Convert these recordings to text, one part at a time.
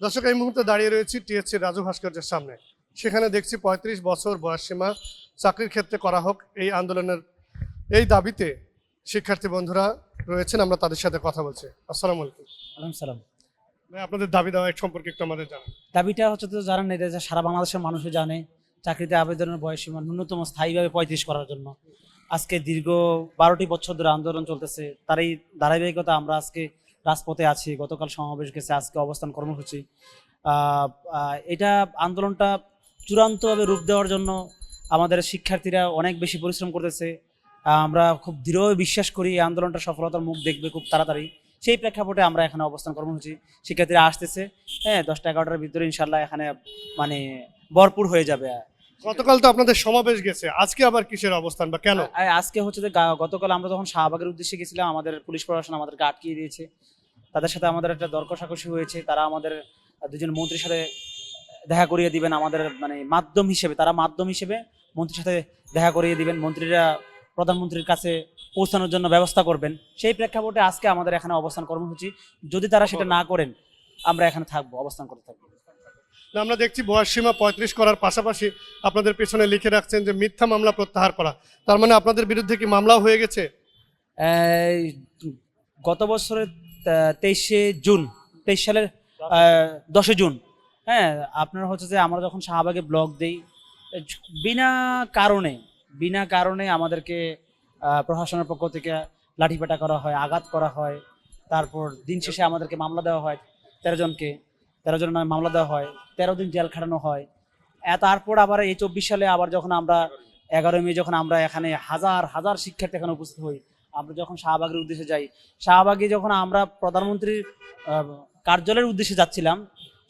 দর্শক এই মুহূর্তে দাঁড়িয়ে রয়েছি টিএসসি রাজু ভাস্কর্যের সামনে। সেখানে দেখছি পঁয়ত্রিশ বছর বয়সসীমা চাকরির ক্ষেত্রে করা হোক এই আন্দোলনের এই দাবিতে শিক্ষার্থী বন্ধুরা রয়েছেন আমরা তাদের সাথে কথা বলছি। আসসালামু আলাইকুম। আলাইকুম সালাম। আপনাদের দাবি দেওয়া সম্পর্কে একটু আমাদের জানান। দাবিটা হচ্ছে তো জানেন এটা যে সারা বাংলাদেশের মানুষই জানে চাকরিতে আবেদনের বয়সীমা ন্যূনতম স্থায়ীভাবে পঁয়ত্রিশ করার জন্য। আজকে দীর্ঘ বারোটি বছর ধরে আন্দোলন চলতেছে তারই ধারাবাহিকতা আমরা আজকে রাজপথে আছি, গতকাল সমাবেশ গেছে, আজকে অবস্থান কর্মসূচি। এটা আন্দোলনটা চূড়ান্তভাবে রূপ দেওয়ার জন্য আমাদের শিক্ষার্থীরা অনেক বেশি পরিশ্রম করতেছে। আমরা খুব দৃঢ় বিশ্বাস করি এই আন্দোলনটা সফলতার মুখ দেখবে খুব তাড়াতাড়ি। সেই প্রেক্ষাপটে আমরা এখানে অবস্থান কর্মসূচি। শিক্ষার্থীরা আসতেছে হ্যাঁ দশটা এগারোটার ভিতরে ইনশাল্লাহ এখানে মানে ভরপুর হয়ে যাবে। গতকাল তো আপনাদের সমাবেশ গেছে, আজকে আবার কিসের অবস্থান বা কেন? আজকে হচ্ছে যে গতকাল আমরা যখন শাহবাগের উদ্দেশ্যে গেছিলাম, আমাদের পুলিশ প্রশাসন আমাদেরকে আটকিয়ে দিয়েছে। তাদের সাথে আমাদের একটা দর কষাকষি হয়েছে, তারা আমাদের দুজন মন্ত্রীর সাথে দেখা করিয়ে দিবেন আমাদের মানে মাধ্যম হিসেবে, তারা মাধ্যম হিসেবে মন্ত্রীর সাথে দেখা করিয়ে দিবেন, মন্ত্রীরা প্রধানমন্ত্রীর কাছে পৌঁছানোর জন্য ব্যবস্থা করবেন। সেই প্রেক্ষাপটে আজকে আমাদের এখানে অবস্থান কর্মসূচি, যদি তারা সেটা না করেন, আমরা এখানে থাকব, অবস্থান করতে থাকব। আমরা দেখছি বয়সসীমা পঁয়ত্রিশ করার পাশাপাশি আপনাদের পেছনে লিখে রাখছেন যে মিথ্যা মামলা প্রত্যাহার করা। তার মানে আপনাদের বিরুদ্ধে কি মামলাও হয়ে গেছে? গত বছরের তেইশে জুন, তেইশ সালের দশই জুন। হ্যাঁ আপনার হচ্ছে যে আমরা যখন শাহবাগে ব্লক দিই, বিনা কারণে বিনা কারণে আমাদেরকে প্রশাসনের পক্ষ থেকে লাঠিপেটা করা হয়, আঘাত করা হয়। তারপর দিন শেষে আমাদেরকে মামলা দেওয়া হয় তেরো জনকে। তেরো জনের নামে মামলা দেওয়া হয়, তেরো দিন জেল খাটানো হয়। তারপর আবার এই চব্বিশ সালে আবার যখন আমরা এগারো মে যখন আমরা এখানে হাজার হাজার শিক্ষার্থী এখানে উপস্থিত হই, আমরা যখন শাহবাগের উদ্দেশ্যে যাই, শাহবাগে যখন আমরা প্রধানমন্ত্রীর কার্যালয়ের উদ্দেশ্যে যাচ্ছিলাম,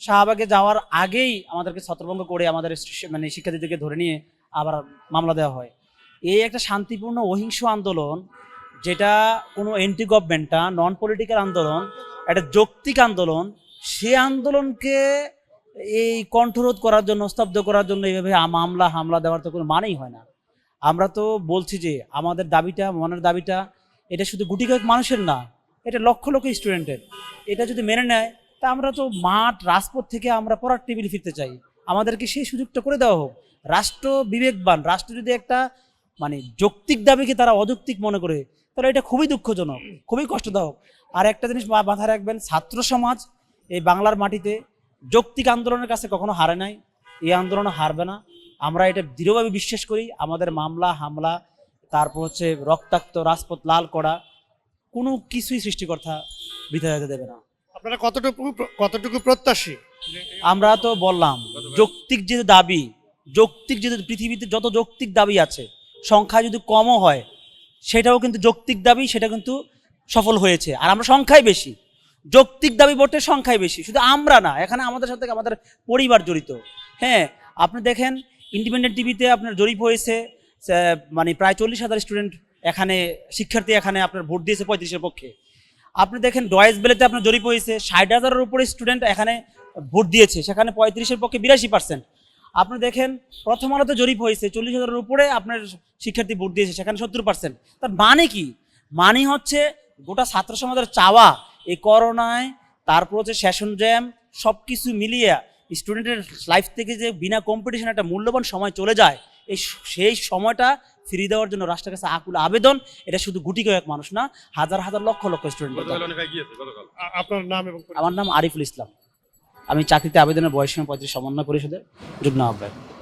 শাহবাগে যাওয়ার আগেই আমাদেরকে ছত্রভঙ্গ করে আমাদের মানে শিক্ষার্থীদেরকে ধরে নিয়ে আবার মামলা দেওয়া হয়। এই একটা শান্তিপূর্ণ, অহিংস আন্দোলন, যেটা কোনো এন্টি গভর্নমেন্টটা নন পলিটিক্যাল আন্দোলন, একটা যৌক্তিক আন্দোলন সে আন্দোলনকে এই কণ্ঠরোধ করার জন্য, স্তব্ধ করার জন্য এইভাবে মামলা, হামলা দেওয়ার তো কোনো মানেই হয় না। আমরা তো বলছি যে, আমাদের দাবিটা মনের দাবিটা, এটা শুধু গুটি কয়েক মানুষের না, এটা লক্ষ লক্ষ স্টুডেন্টের। এটা যদি মেনে নেয়, তা আমরা তো মাঠ, রাজপথ থেকে আমরা পড়ার টেবিলে ফিরতে চাই। আমাদেরকে সেই সুযোগটা করে দেওয়া হোক। রাষ্ট্র বিবেকবান, রাষ্ট্র যদি একটা মানে যৌক্তিক দাবিকে তারা অযৌক্তিক মনে করে, তাহলে এটা খুবই দুঃখজনক, খুবই কষ্টদায়ক। আর একটা জিনিস মাথায় রাখবেন, ছাত্র সমাজ এই বাংলার মাটিতে যৌক্তিক আন্দোলনের কাছে কখনো হারে নাই। এই আন্দোলন হারবে না। আমরা এটা দৃঢ়ভাবে বিশ্বাস করি আমাদের মামলা হামলা তারপর হচ্ছে রক্তাক্ত রাজপথ লাল করা কোনো কিছুই সৃষ্টিকর্তা বৃথা যেতে দেবে না। আপনারা কতটুকু কতটুকু প্রত্যাশী? আমরা তো বললাম যৌক্তিক যে দাবি যৌক্তিক যে পৃথিবীতে যত যৌক্তিক দাবি আছে সংখ্যা যদি কমও হয় সেটাও কিন্তু যৌক্তিক দাবি সেটা কিন্তু সফল হয়েছে। আর আমরা সংখ্যায় বেশি। যৌক্তিক দাবি ভোটের সংখ্যায় বেশি, শুধু আমরা না, এখানে আমাদের সাথে আমাদের পরিবার জড়িত। হ্যাঁ আপনি দেখেন ইন্ডিপেন্ডেন্ট টিভিতে আপনার জরিপ হয়েছে মানে প্রায় চল্লিশ হাজার স্টুডেন্ট এখানে, শিক্ষার্থী এখানে আপনার ভোট দিয়েছে পঁয়ত্রিশের পক্ষে। আপনি দেখেন ডয়েস বেলেতে আপনার জরিপ হয়েছে, ষাট হাজারের উপরে স্টুডেন্ট এখানে ভোট দিয়েছে, সেখানে পঁয়ত্রিশের পক্ষে বিরাশি পার্সেন্ট আপনি দেখেন, প্রথম আলোতে জরিপ হয়েছে, চল্লিশ হাজারের উপরে আপনার শিক্ষার্থী ভোট দিয়েছে, সেখানে সত্তর পার্সেন্ট তার মানে কি? মানে হচ্ছে গোটা ছাত্র সমাজের চাওয়া এই করোনায় তারপর হচ্ছে সেশন জ্যাম সব কিছু মিলিয়ে স্টুডেন্টের লাইফ থেকে যে বিনা কম্পিটিশন একটা মূল্যবান সময় চলে যায় এই সেই সময়টা ফিরিয়ে দেওয়ার জন্য রাষ্ট্রের কাছে আকুল আবেদন এটা শুধু গুটি কয়েক মানুষ না হাজার হাজার লক্ষ লক্ষ স্টুডেন্ট আপনার নাম এবং আমার নাম আরিফুল ইসলাম। আমি চাকরিতে আবেদনের বয়স পঁয়ত্রিশ সমন্বয় পরিষদের যুগ্ম আহ্বায়ক।